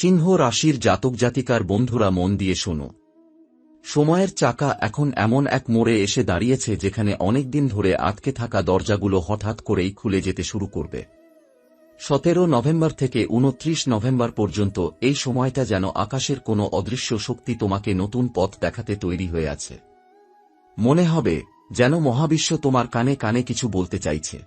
সিংহ রাশির জাতক জাতিকার বন্ধুরা মন দিয়ে শোনো। সময়ের চাকা এখন এমন এক মোড়ে এসে দাঁড়িয়েছে যেখানে অনেকদিন ধরে আটকে থাকা দরজাগুলো হঠাৎ করেই খুলে যেতে শুরু করবে। সতেরো নভেম্বর থেকে উনত্রিশ নভেম্বর পর্যন্ত এই সময়টা যেন আকাশের কোনো অদৃশ্য শক্তি তোমাকে নতুন পথ দেখাতে তৈরি হয়ে আছে। মনে হবে, যেন মহাবিশ্ব তোমার কানে কানে কিছু বলতে চাইছে।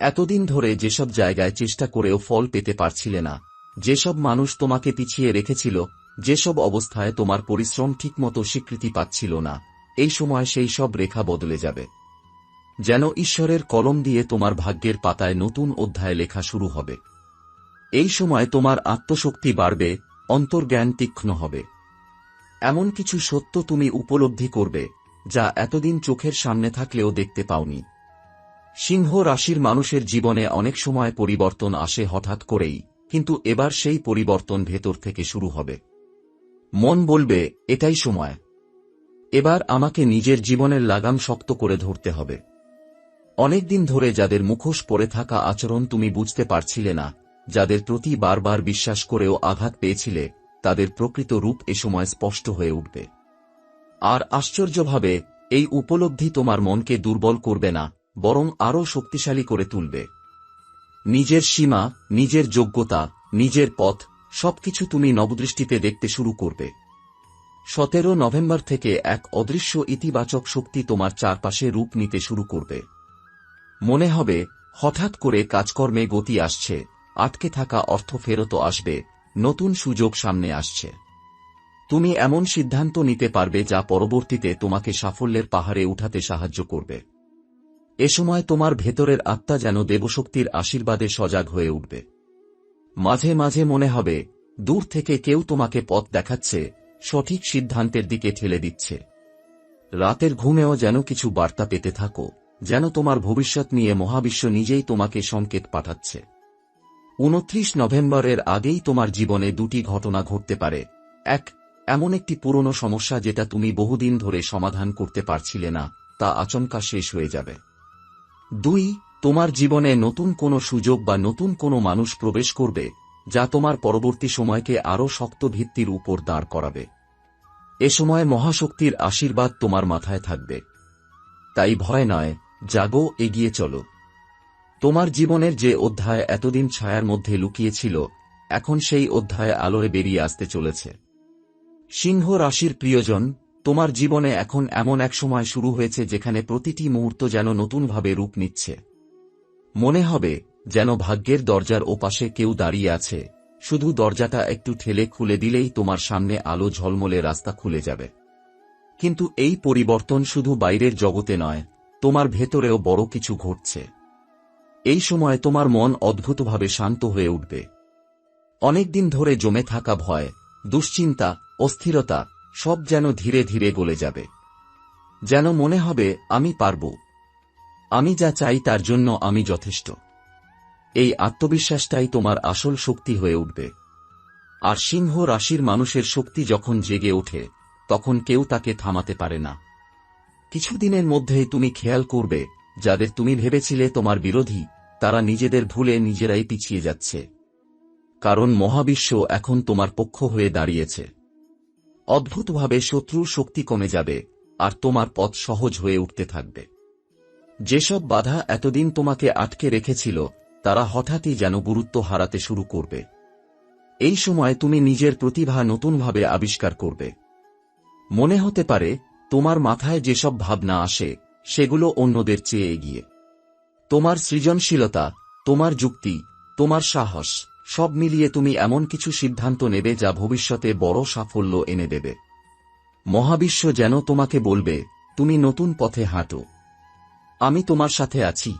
এতদিন ধরে যেসব জায়গায় চেষ্টা করেও ফল পেতে পারছিলে না যেসব মানুষ তোমাকে পিছিয়ে রেখেছিল, যেসব অবস্থায় তোমার পরিশ্রম ঠিকমতো স্বীকৃতি পাচ্ছিল না, এই সময় সেই সব রেখা বদলে যাবে। যেন ঈশ্বরের কলম দিয়ে তোমার ভাগ্যের পাতায় নতুন অধ্যায় লেখা শুরু হবে। এই সময় তোমার আত্মশক্তি বাড়বে, অন্তর্জ্ঞান তীক্ষ্ণ হবে। এমন কিছু সত্য তুমি উপলব্ধি করবে, যা এতদিন চোখের সামনে থাকলেও দেখতে পাওনি। সিংহ রাশির মানুষের জীবনে অনেক সময় পরিবর্তন আসে হঠাৎ করেই। কিন্তু এবার সেই পরিবর্তন ভেতর থেকে শুরু হবে। মন বলবে, এটাই সময়। এবার আমাকে নিজের জীবনের লাগাম শক্ত করে ধরতে হবে। অনেকদিন ধরে যাদের মুখোশ পরে থাকা আচরণ তুমি বুঝতে পারছিলে না, যাদের প্রতি বারবার বিশ্বাস করেও আঘাত পেয়েছিলে, তাদের প্রকৃত রূপ এ সময় স্পষ্ট হয়ে উঠবে। আর আশ্চর্যভাবে, এই উপলব্ধি তোমার মনকে দুর্বল করবে না, বরং আরও শক্তিশালী করে তুলবে। নিজের সীমা, নিজের যোগ্যতা, নিজের পথ, সবকিছু তুমি নবদৃষ্টিতে দেখতে শুরু করবে। সতেরো নভেম্বর থেকে এক অদৃশ্য ইতিবাচক শক্তি তোমার চারপাশে রূপ নিতে শুরু করবে। মনে হবে, হঠাৎ করে কাজকর্মে গতি আসছে, আটকে থাকা অর্থ ফেরত আসবে, নতুন সুযোগ সামনে আসছে। তুমি এমন সিদ্ধান্ত নিতে পারবে যা পরবর্তীতে তোমাকে সাফল্যের পাহাড়ে উঠাতে সাহায্য করবে। এ সময় তোমার ভেতরের আত্মা যেন দেবশক্তির আশীর্বাদে সজাগ হয়ে উঠবে। মাঝে মাঝে মনে হবে, দূর থেকে কেউ তোমাকে পথ দেখাচ্ছে, সঠিক সিদ্ধান্তের দিকে ঠেলে দিচ্ছে। রাতের ঘুমেও যেন কিছু বার্তা পেতে থাকো, যেন তোমার ভবিষ্যৎ নিয়ে মহাবিশ্ব নিজেই তোমাকে সংকেত পাঠাচ্ছে। উনত্রিশ নভেম্বরের আগেই তোমার জীবনে দুটি ঘটনা ঘটতে পারে। এক, এমন একটি পুরনো সমস্যা যেটা তুমি বহুদিন ধরে সমাধান করতে পারছিলে না, তা আচমকা শেষ হয়ে যাবে। দুই, তোমার জীবনে নতুন কোনো সুযোগ বা নতুন কোনো মানুষ প্রবেশ করবে, যা তোমার পরবর্তী সময়কে আরও শক্ত ভিত্তির উপর দাঁড় করাবে। এ সময় মহাশক্তির আশীর্বাদ তোমার মাথায় থাকবে। তাই ভয় নয়, জাগো, এগিয়ে চলো। তোমার জীবনের যে অধ্যায় এতদিন ছায়ার মধ্যে লুকিয়েছিল, এখন সেই অধ্যায় আলোয় বেরিয়ে আসতে চলেছে। সিংহ রাশির প্রিয়জন তোমার জীবনে এখন এমন এক সময় শুরু হয়েছে যেখানে প্রতিটি মুহূর্ত যেন নতুনভাবে রূপ নিচ্ছে। মনে হবে, যেন ভাগ্যের দরজার ওপাশে কেউ দাঁড়িয়ে আছে। শুধু দরজাটা একটু ঠেলে খুলে দিলেই তোমার সামনে আলো ঝলমলে রাস্তা খুলে যাবে। কিন্তু এই পরিবর্তন শুধু বাইরের জগতে নয়, তোমার ভেতরেও বড় কিছু ঘটছে। এই সময় তোমার মন অদ্ভুতভাবে শান্ত হয়ে উঠবে। অনেকদিন ধরে জমে থাকা ভয়, দুশ্চিন্তা, অস্থিরতা সব যেন ধীরে ধীরে গলে যাবে। যেন মনে হবে, আমি পারব। আমি যা চাই তার জন্য আমি যথেষ্ট। এই আত্মবিশ্বাসটাই তোমার আসল শক্তি হয়ে উঠবে। আর সিংহ রাশির মানুষের শক্তি যখন জেগে ওঠে, তখন কেউ তাকে থামাতে পারে না। কিছুদিনের মধ্যেই তুমি খেয়াল করবে, যাদের তুমি ভেবেছিলে তোমার বিরোধী, তারা নিজেদের ভুলে নিজেরাই পিছিয়ে যাচ্ছে। কারণ মহাবিশ্ব এখন তোমার পক্ষ হয়ে দাঁড়িয়েছে। অদ্ভুতভাবে শত্রুর শক্তি কমে যাবে, আর তোমার পথ সহজ হয়ে উঠতে থাকবে। যেসব বাধা এতদিন তোমাকে আটকে রেখেছিল, তারা হঠাৎই যেন গুরুত্ব হারাতে শুরু করবে। এই সময় তুমি নিজের প্রতিভা নতুনভাবে আবিষ্কার করবে। মনে হতে পারে, তোমার মাথায় যেসব ভাবনা আসে, সেগুলো অন্যদের চেয়ে এগিয়ে। তোমার সৃজনশীলতা, তোমার যুক্তি, তোমার সাহস সব মিলিয়ে তুমি এমন কিছু সিদ্ধান্ত নেবে যা ভবিষ্যতে বড় সাফল্য এনে দেবে। মহাবিশ্ব যেন তোমাকে বলবে, তুমি নতুন পথে হাঁটো। আমি তোমার সাথে আছি।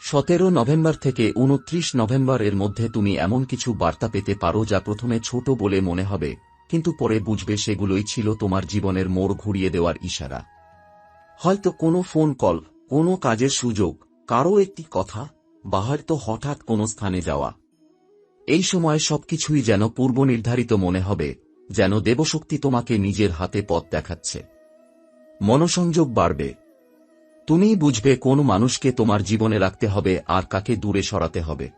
সতেরো নভেম্বর থেকে উনত্রিশ নভেম্বর এর মধ্যে তুমি এমন কিছু বার্তা পেতে পারো যা প্রথমে ছোট বলে মনে হবে, কিন্তু পরে বুঝবে সেগুলোই ছিল তোমার জীবনের মোড় ঘুরিয়ে দেওয়ার ইশারা। হয়তো কোনো ফোন কল, কোনো কাজের সুযোগ, কারও একটি কথা, বা হয়তো হঠাৎ কোনো স্থানে যাওয়া। এই সময় সবকিছুই যেন পূর্ব নির্ধারিত মনে হবে, যেন দেবশক্তি তোমাকে নিজের হাতে পথ দেখাচ্ছে। মনসংযোগ বাড়বে। তুমি বুঝবে কোন মানুষকে তোমার জীবনে রাখতে হবে আর কাকে দূরে সরাতে হবে।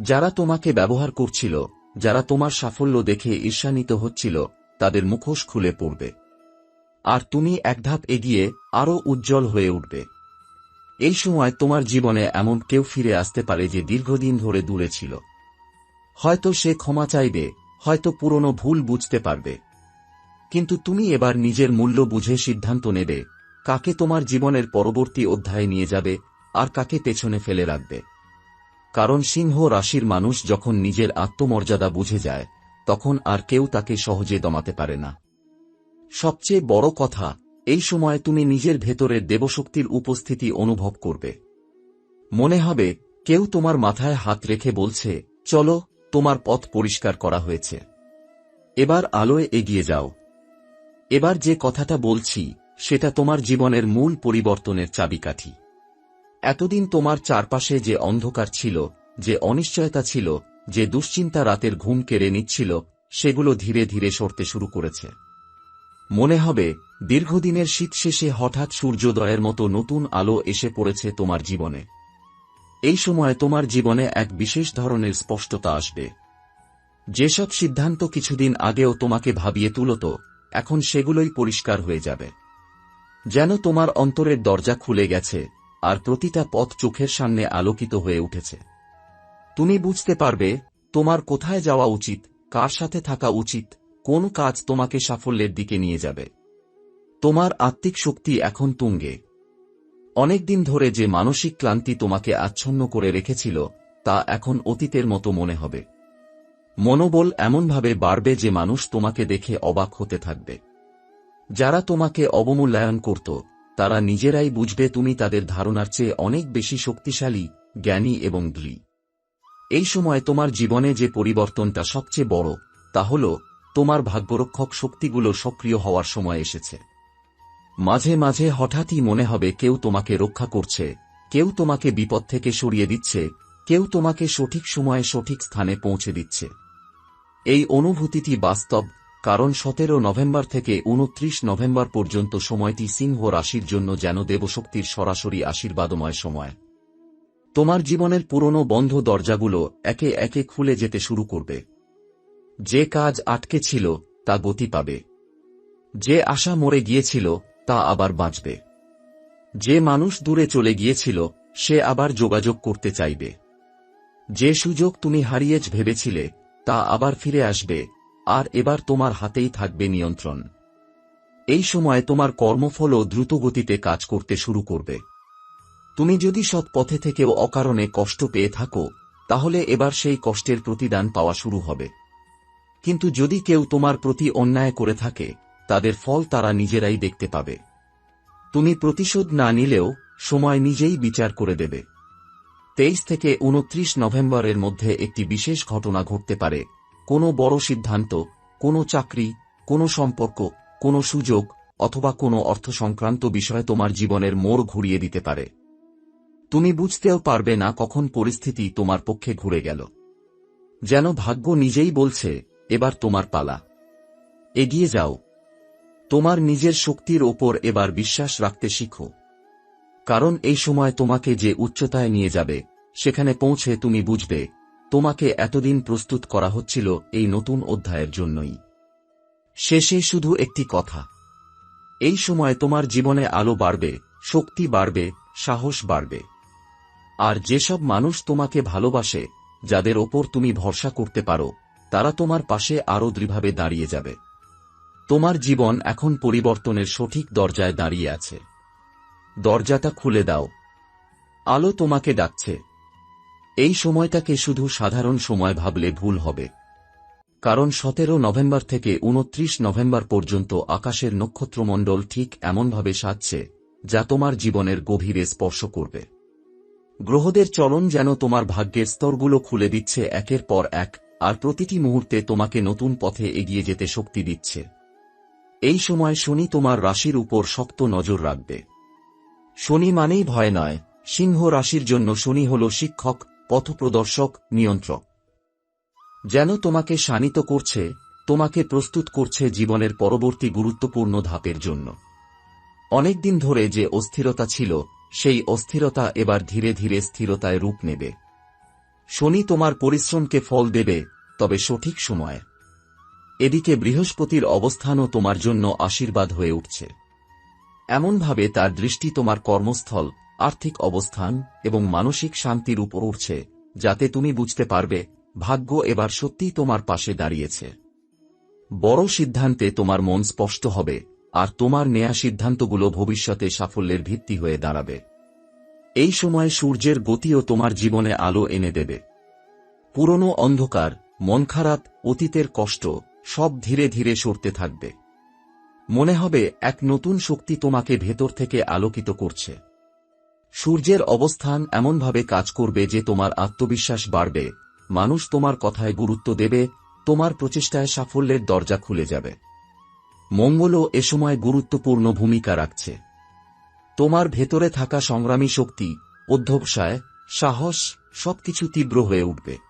যারা তোমাকে ব্যবহার করছিল, যারা তোমার সাফল্য দেখে ঈর্ষান্বিত হচ্ছিল, তাদের মুখোশ খুলে পড়বে। আর তুমি এক ধাপ এগিয়ে আরও উজ্জ্বল হয়ে উঠবে। এই সময় তোমার জীবনে এমন কেউ ফিরে আসতে পারে যে দীর্ঘদিন ধরে দূরে ছিল। হয়তো সে ক্ষমা চাইবে, হয়তো পুরনো ভুল বুঝতে পারবে। কিন্তু তুমি এবার নিজের মূল্য বুঝে সিদ্ধান্ত নেবে, কাকে তোমার জীবনের পরবর্তী অধ্যায়ে নিয়ে যাবে আর কাকে পেছনে ফেলে রাখবে। কারণ সিংহ রাশির মানুষ যখন নিজের আত্মমর্যাদা বুঝে যায়, তখন আর কেউ তাকে সহজে দমাতে পারে না। সবচেয়ে বড় কথা, এই সময় তুমি নিজের ভেতরের দেবশক্তির উপস্থিতি অনুভব করবে। মনে হবে, কেউ তোমার মাথায় হাত রেখে বলছে, চলো তোমার পথ পরিষ্কার করা হয়েছে। এবার আলোয় এগিয়ে যাও। এবার যে কথাটা বলছি, সেটা তোমার জীবনের মূল পরিবর্তনের চাবিকাঠি। এতদিন তোমার চারপাশে যে অন্ধকার ছিল, যে অনিশ্চয়তা ছিল, যে দুশ্চিন্তা রাতের ঘুম কেড়ে নিচ্ছিল, সেগুলো ধীরে ধীরে সরতে শুরু করেছে। মনে হবে, দীর্ঘদিনের শীত শেষে হঠাৎ সূর্যোদয়ের মতো নতুন আলো এসে পড়েছে তোমার জীবনে। এই সময় তোমার জীবনে এক বিশেষ ধরনের স্পষ্টতা আসবে। যেসব সিদ্ধান্ত কিছুদিন আগেও তোমাকে ভাবিয়ে তুলত, এখন সেগুলোই পরিষ্কার হয়ে যাবে। যেন তোমার অন্তরের দরজা খুলে গেছে, আর প্রতিটা পথ চোখের সামনে আলোকিত হয়ে উঠেছে। তুমি বুঝতে পারবে, তোমার কোথায় যাওয়া উচিত, কার সাথে থাকা উচিত, কোন কাজ তোমাকে সাফল্যের দিকে নিয়ে যাবে। তোমার আত্মিক শক্তি এখন তুঙ্গে। অনেকদিন ধরে যে মানসিক ক্লান্তি তোমাকে আচ্ছন্ন করে রেখেছিল, তা এখন অতীতের মতো মনে হবে। মনোবল এমনভাবে বাড়বে যে মানুষ তোমাকে দেখে অবাক হতে থাকবে। যারা তোমাকে অবমূল্যায়ন করত, তারা নিজেরাই বুঝবে তুমি তাদের ধারণার চেয়ে অনেক বেশি শক্তিশালী, জ্ঞানী এবং দ্রি এই সময় তোমার জীবনে যে পরিবর্তনটা সবচেয়ে বড়, তা হল তোমার ভাগ্যরক্ষক শক্তিগুলো সক্রিয় হওয়ার সময় এসেছে। মাঝে মাঝে হঠাৎই মনে হবে কেউ তোমাকে রক্ষা করছে, কেউ তোমাকে বিপদ থেকে সরিয়ে দিচ্ছে, কেউ তোমাকে সঠিক সময়ে সঠিক স্থানে পৌঁছে দিচ্ছে। এই অনুভূতিটি বাস্তব, কারণ সতেরো নভেম্বর থেকে উনত্রিশ নভেম্বর পর্যন্ত সময়টি সিংহ রাশির জন্য যেন দেবশক্তির সরাসরি আশীর্বাদময় সময়। তোমার জীবনের পুরনো বন্ধ দরজাগুলো একে একে খুলে যেতে শুরু করবে। যে কাজ আটকে ছিল, তা গতি পাবে। যে আশা মরে গিয়েছিল তা আবার বাঁচবে। যে মানুষ দূরে চলে গিয়েছিল, সে আবার যোগাযোগ করতে চাইবে। যে সুযোগ তুমি হারিয়েছ ভেবেছিলে, তা আবার ফিরে আসবে, আর এবার তোমার হাতেই থাকবে নিয়ন্ত্রণ। এই সময় তোমার কর্মফলও দ্রুতগতিতে কাজ করতে শুরু করবে। তুমি যদি সৎ পথে থেকেও অকারণে কষ্ট পেয়ে থাকো, তাহলে এবার সেই কষ্টের প্রতিদান পাওয়া শুরু হবে। কিন্তু যদি কেউ তোমার প্রতি অন্যায় করে থাকে তাদের ফল তারা নিজেরাই দেখতে পাবে। তুমি প্রতিশোধ না নিলেও সময় নিজেই বিচার করে দেবে। তেইশ থেকে উনত্রিশ নভেম্বরের মধ্যে একটি বিশেষ ঘটনা ঘটতে পারে। কোনো বড় সিদ্ধান্ত, কোনো চাকরি, কোনো সম্পর্ক, কোনো সুযোগ অথবা কোনো অর্থ সংক্রান্ত বিষয় তোমার জীবনের মোড় ঘুরিয়ে দিতে পারে। তুমি বুঝতেও পারবে না কখন পরিস্থিতি তোমার পক্ষে ঘুরে গেল। যেন ভাগ্য নিজেই বলছে, এবার তোমার পালা। এগিয়ে যাও। তোমার নিজের শক্তির ওপর এবার বিশ্বাস রাখতে শিখো। কারণ এই সময় তোমাকে যে উচ্চতায় নিয়ে যাবে, সেখানে পৌঁছে তুমি বুঝবে, তোমাকে এতদিন প্রস্তুত করা হচ্ছিল এই নতুন অধ্যায়ের জন্যই। শেষে শুধু একটি কথা। এই সময় তোমার জীবনে আলো বাড়বে, শক্তি বাড়বে, সাহস বাড়বে। আর যেসব মানুষ তোমাকে ভালোবাসে, যাদের ওপর তুমি ভরসা করতে পারো, তারা তোমার পাশে আরও দৃঢ়ভাবে দাঁড়িয়ে যাবে। তোমার জীবন এখন পরিবর্তনের সঠিক দরজায় দাঁড়িয়ে আছে। দরজাটা খুলে দাও। আলো তোমাকে ডাকছে। এই সময়টাকে শুধু সাধারণ সময় ভাবলে ভুল হবে। কারণ সতেরো নভেম্বর থেকে উনত্রিশ নভেম্বর পর্যন্ত আকাশের নক্ষত্রমণ্ডল ঠিক এমনভাবে সাজছে, যা তোমার জীবনের গভীরে স্পর্শ করবে। গ্রহদের চলন যেন তোমার ভাগ্যের স্তরগুলো খুলে দিচ্ছে একের পর এক, আর প্রতিটি মুহূর্তে তোমাকে নতুন পথে এগিয়ে যেতে শক্তি দিচ্ছে। এই সময় শনি তোমার রাশির উপর শক্ত নজর রাখবে। শনি মানেই ভয় নয়, সিংহ রাশির জন্য শনি হল শিক্ষক, পথপ্রদর্শক, নিয়ন্ত্রক। যেন তোমাকে শানিত করছে, তোমাকে প্রস্তুত করছে জীবনের পরবর্তী গুরুত্বপূর্ণ ধাপের জন্য। অনেকদিন ধরে যে অস্থিরতা ছিল, সেই অস্থিরতা এবার ধীরে ধীরে স্থিরতায় রূপ নেবে। শনি তোমার পরিশ্রমকে ফল দেবে, তবে সঠিক সময়ে। এদিকে বৃহস্পতির অবস্থানও তোমার জন্য আশীর্বাদ হয়ে উঠছে। এমনভাবে তার দৃষ্টি তোমার কর্মস্থল, আর্থিক অবস্থান এবং মানসিক শান্তির উপর উঠছে, যাতে তুমি বুঝতে পারবে, ভাগ্য এবার সত্যিই তোমার পাশে দাঁড়িয়েছে। বড় সিদ্ধান্তে তোমার মন স্পষ্ট হবে, আর তোমার নেয়া সিদ্ধান্তগুলো ভবিষ্যতে সাফল্যের ভিত্তি হয়ে দাঁড়াবে। এই সময় সূর্যের গতিও তোমার জীবনে আলো এনে দেবে। পুরনো অন্ধকার, মন খারাপ, অতীতের কষ্ট সব ধীরে ধীরে সরতে থাকবে। মনে হবে এক নতুন শক্তি তোমাকে ভেতর থেকে আলোকিত করছে। সূর্যের অবস্থান এমনভাবে কাজ করবে যে তোমার আত্মবিশ্বাস বাড়বে, মানুষ তোমার কথায় গুরুত্ব দেবে, তোমার প্রচেষ্টায় সাফল্যের দরজা খুলে যাবে। মঙ্গলও এ সময় গুরুত্বপূর্ণ ভূমিকা রাখছে। তোমার ভেতরে থাকা সংগ্রামী শক্তি, অধ্যবসায়, সাহস, সবকিছু তীব্র হয়ে উঠবে।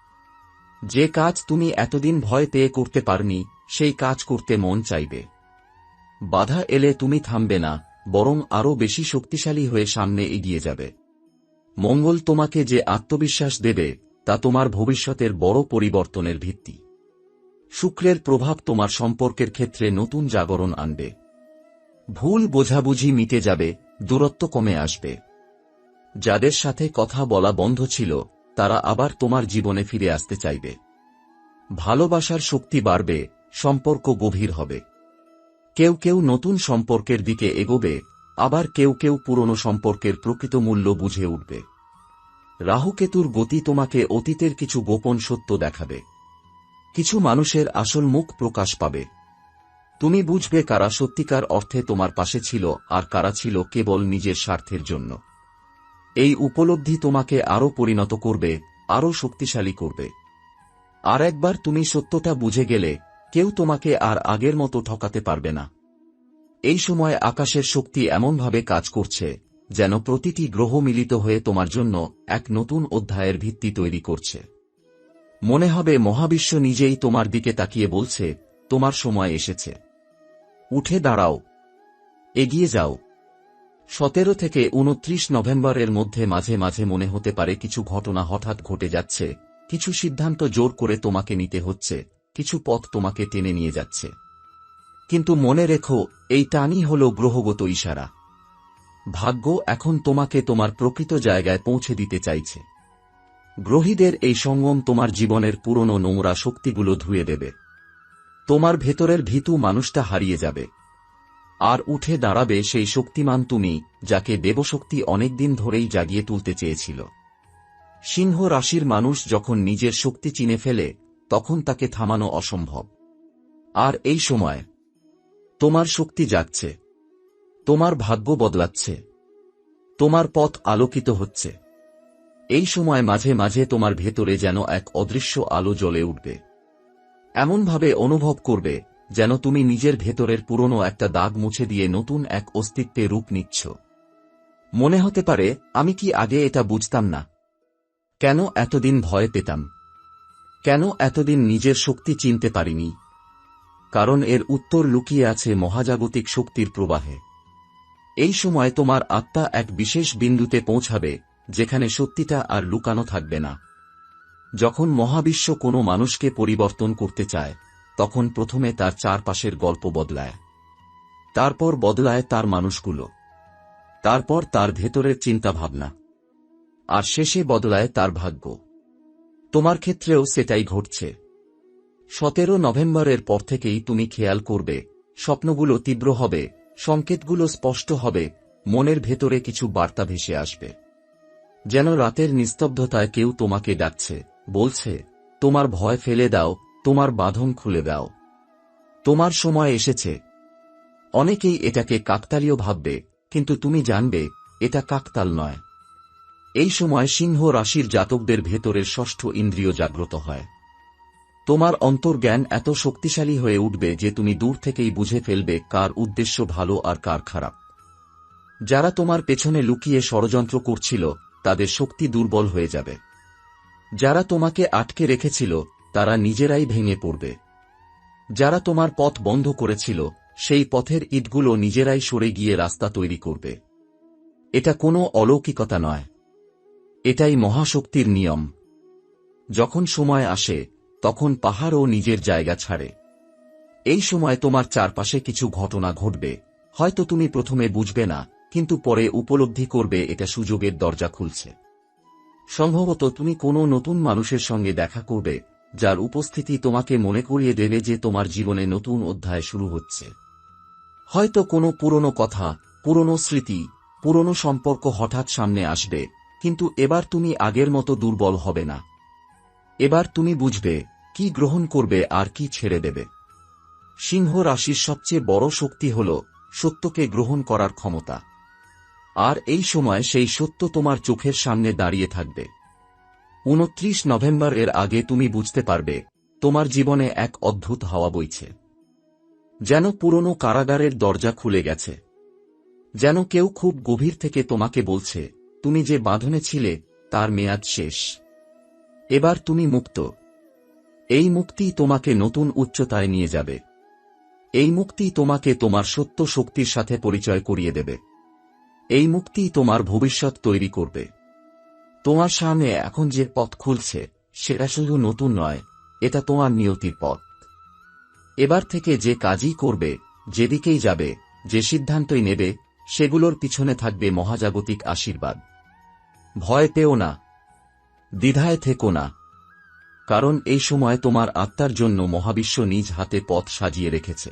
যে কাজ তুমি এতদিন ভয় পেয়ে করতে পারনি, সেই কাজ করতে মন চাইবে। বাধা এলে তুমি থামবে না, বরং আরও বেশি শক্তিশালী হয়ে সামনে এগিয়ে যাবে। মঙ্গল তোমাকে যে আত্মবিশ্বাস দেবে, তা তোমার ভবিষ্যতের বড় পরিবর্তনের ভিত্তি। শুক্রের প্রভাব তোমার সম্পর্কের ক্ষেত্রে নতুন জাগরণ আনবে। ভুল বোঝাবুঝি মিটে যাবে, দূরত্ব কমে আসবে। যাদের সাথে কথা বলা বন্ধ ছিল তারা আবার তোমার জীবনে ফিরে আসতে চাইবে। ভালোবাসার শক্তি বাড়বে, সম্পর্ক গভীর হবে। কেউ কেউ নতুন সম্পর্কের দিকে এগোবে, আবার কেউ কেউ পুরনো সম্পর্কের প্রকৃত মূল্য বুঝে উঠবে। রাহুকেতুর গতি তোমাকে অতীতের কিছু গোপন সত্য দেখাবে। কিছু মানুষের আসল মুখ প্রকাশ পাবে। তুমি বুঝবে কারা সত্যিকার অর্থে তোমার পাশে ছিল আর কারা ছিল কেবল নিজের স্বার্থের জন্য। এই উপলব্ধি তোমাকে আরও পরিণত করবে, আরও শক্তিশালী করবে। আর একবার তুমি সত্যটা বুঝে গেলে, কেউ তোমাকে আর আগের মতো ঠকাতে পারবে না। এই সময় আকাশের শক্তি এমনভাবে কাজ করছে, যেন প্রতিটি গ্রহ মিলিত হয়ে তোমার জন্য এক নতুন অধ্যায়ের ভিত্তি তৈরি করছে। মনে হবে মহাবিশ্ব নিজেই তোমার দিকে তাকিয়ে বলছে, তোমার সময় এসেছে। উঠে দাঁড়াও। এগিয়ে যাও। সতেরো থেকে উনত্রিশ নভেম্বরের মধ্যে মাঝে মাঝে মনে হতে পারে কিছু ঘটনা হঠাৎ ঘটে যাচ্ছে, কিছু সিদ্ধান্ত জোর করে তোমাকে নিতে হচ্ছে, কিছু পথ তোমাকে টেনে নিয়ে যাচ্ছে। কিন্তু মনে রেখো, এই টানই হল গ্রহগত ইশারা। ভাগ্য এখন তোমাকে তোমার প্রকৃত জায়গায় পৌঁছে দিতে চাইছে। গ্রহীদের এই সঙ্গম তোমার জীবনের পুরনো নোংরা শক্তিগুলো ধুয়ে দেবে। তোমার ভেতরের ভীতু মানুষটা হারিয়ে যাবে। আর উঠে দাঁড়াবে সেই শক্তিমান তুমি, যাকে দেবশক্তি অনেকদিন ধরেই জাগিয়ে তুলতে চেয়েছিল। সিংহ রাশির মানুষ যখন নিজের শক্তি চিনে ফেলে, তখন তাকে থামানো অসম্ভব। আর এই সময়, তোমার শক্তি যাচ্ছে তোমার ভাগ্য বদলাচ্ছে। তোমার পথ আলোকিত হচ্ছে। এই সময় মাঝে মাঝে তোমার ভেতরে যেন এক অদৃশ্য আলো জ্বলে উঠবে। এমনভাবে অনুভব করবে যেন তুমি নিজের ভেতরের পুরনো একটা দাগ মুছে দিয়ে নতুন এক অস্তিত্বে রূপ নিচ্ছ। মনে হতে পারে, আমি কি আগে এটা বুঝতাম না? কেন এতদিন ভয় পেতাম? কেন এতদিন নিজের শক্তি চিনতে পারিনি? কারণ এর উত্তর লুকিয়ে আছে মহাজাগতিক শক্তির প্রবাহে। এই সময় তোমার আত্মা এক বিশেষ বিন্দুতে পৌঁছাবে, যেখানে সত্যিটা আর লুকানো থাকবে না। যখন মহাবিশ্ব কোনো মানুষকে পরিবর্তন করতে চায় তখন প্রথমে তার চারপাশের গল্প বদলায়। তারপর বদলায় তার মানুষগুলো। তারপর তার ভেতরের চিন্তাভাবনা। আর শেষে বদলায় তার ভাগ্য। তোমার ক্ষেত্রেও সেটাই ঘটছে। সতেরো নভেম্বরের পর থেকেই তুমি খেয়াল করবে, স্বপ্নগুলো তীব্র হবে, সংকেতগুলো স্পষ্ট হবে, মনের ভেতরে কিছু বার্তা ভেসে আসবে। যেন রাতের নিস্তব্ধতায় কেউ তোমাকে ডাকছে, বলছে, তোমার ভয় ফেলে দাও তোমার বাঁধন খুলে দাও। তোমার সময় এসেছে। অনেকেই এটাকে কাকতালীয় ভাববে, কিন্তু তুমি জানবে, এটা কাকতাল নয়। এই সময় সিংহ রাশির জাতকদের ভেতরের ষষ্ঠ ইন্দ্রিয় জাগ্রত হয়। তোমার অন্তর্জ্ঞান এত শক্তিশালী হয়ে উঠবে যে তুমি দূর থেকেই বুঝে ফেলবে কার উদ্দেশ্য ভালো আর কার খারাপ। যারা তোমার পেছনে লুকিয়ে ষড়যন্ত্র করছিল, তাদের শক্তি দুর্বল হয়ে যাবে। যারা তোমাকে আটকে রেখেছিল তারা নিজেরাই ভেঙে পড়বে। যারা তোমার পথ বন্ধ করেছিল, সেই পথের ইটগুলো নিজেরাই সরে গিয়ে রাস্তা তৈরি করবে। এটা কোনো অলৌকিকতা নয়। এটাই মহাশক্তির নিয়ম। যখন সময় আসে, তখন পাহাড়ও নিজের জায়গা ছাড়ে। এই সময় তোমার চারপাশে কিছু ঘটনা ঘটবে। হয়তো তুমি প্রথমে বুঝবে না, কিন্তু পরে উপলব্ধি করবে এটা সুযোগের দরজা খুলছে। সম্ভবত তুমি কোনো নতুন মানুষের সঙ্গে দেখা করবে যার উপস্থিতি তোমাকে মনে করিয়ে দেবে যে তোমার জীবনে নতুন অধ্যায় শুরু হচ্ছে। হয়তো কোনো পুরনো কথা, পুরনো স্মৃতি, পুরনো সম্পর্ক হঠাৎ সামনে আসবে, কিন্তু এবার তুমি আগের মতো দুর্বল হবে না। এবার তুমি বুঝবে কি গ্রহণ করবে আর কি ছেড়ে দেবে। সিংহ রাশির সবচেয়ে বড় শক্তি হল সত্যকে গ্রহণ করার ক্ষমতা। আর এই সময় সেই সত্য তোমার চোখের সামনে দাঁড়িয়ে থাকবে। উনত্রিশ নভেম্বর এর আগে তুমি বুঝতে পারবে, তোমার জীবনে এক অদ্ভুত হাওয়া বইছে। যেন পুরনো কারাগারের দরজা খুলে গেছে। যেন কেউ খুব গভীর থেকে তোমাকে বলছে, তুমি যে বাঁধনে ছিলে, তার মেয়াদ শেষ। এবার তুমি মুক্ত। এই মুক্তি তোমাকে নতুন উচ্চতায় নিয়ে যাবে। এই মুক্তি তোমাকে তোমার সত্য শক্তির সাথে পরিচয় করিয়ে দেবে। এই মুক্তি তোমার ভবিষ্যৎ তৈরি করবে। তোমার সামনে এখন যে পথ খুলছে, সেটা শুধু নতুন নয়, এটা তোমার নিয়তির পথ। এবার থেকে যে কাজই করবে, যেদিকেই যাবে, যে সিদ্ধান্তই নেবে, সেগুলোর পিছনে থাকবে মহাজাগতিক আশীর্বাদ। ভয় পেও না, দ্বিধায় থেকো না, কারণ এই সময় তোমার আত্মার জন্য মহাবিশ্ব নিজ হাতে পথ সাজিয়ে রেখেছে।